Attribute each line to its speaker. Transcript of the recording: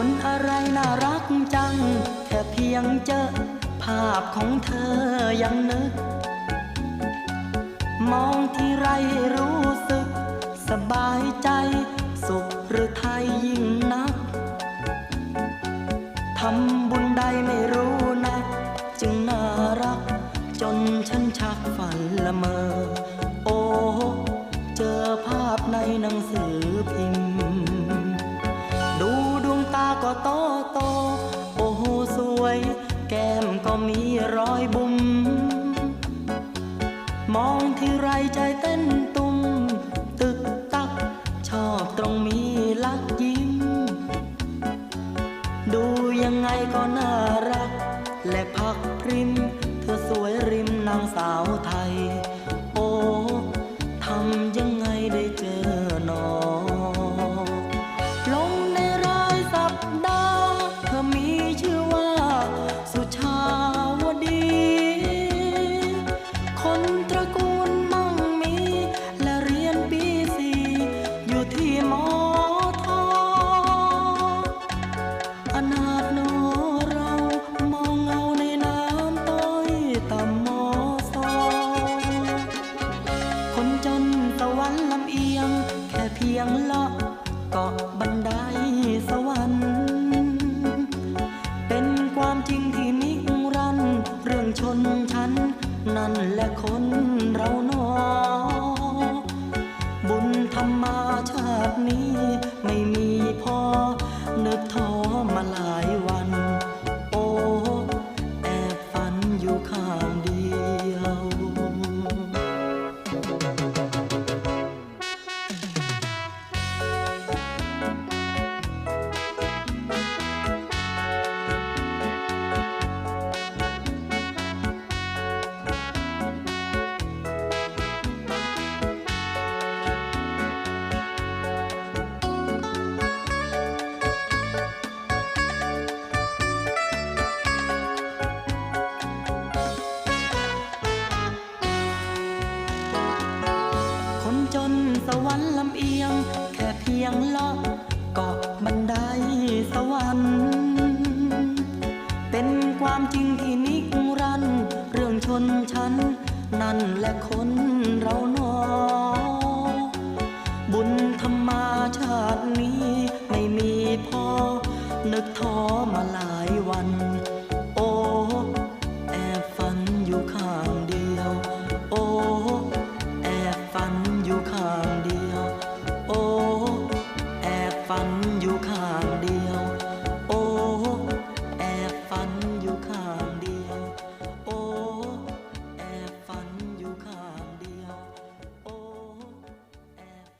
Speaker 1: คนอะไรน่ารักจัง แค่เพียงเจอ ภาพของเธอยังนึก มองที่ไรรู้สึก สบายใจ สุขหรือไทยยิ่งนักทำบุญใดไม่รู้นะ จึงน่ารัก จนฉันชักฝันละเมอ โอ้ เจอภาพในหนังสือพิมพ์ โตโต โอ้โหสวย แก้มก็มีรอยบุ๋มมองที่ไรใจเต้นตุ้ม ตึกตัก ชอบตรงมีลักยิ้ม ดูยังไงก็น่ารัก และพักริม เธอสวยริมนางสาวไทย ชนชั้น นั่นแหละคนเราหนอ บุญธรรมาชาตินี้ ไม่มีพอนึกทอ สวรรค์ลำเอียง แค่เพียงเลาะเกาะบันไดสวรรค์ เป็นความจริงที่นิกรันเรื่องชนชั้น นั่นแหละคนเรานอ บุญธรรมาชาตินี้ไม่มีพอนึกท้อ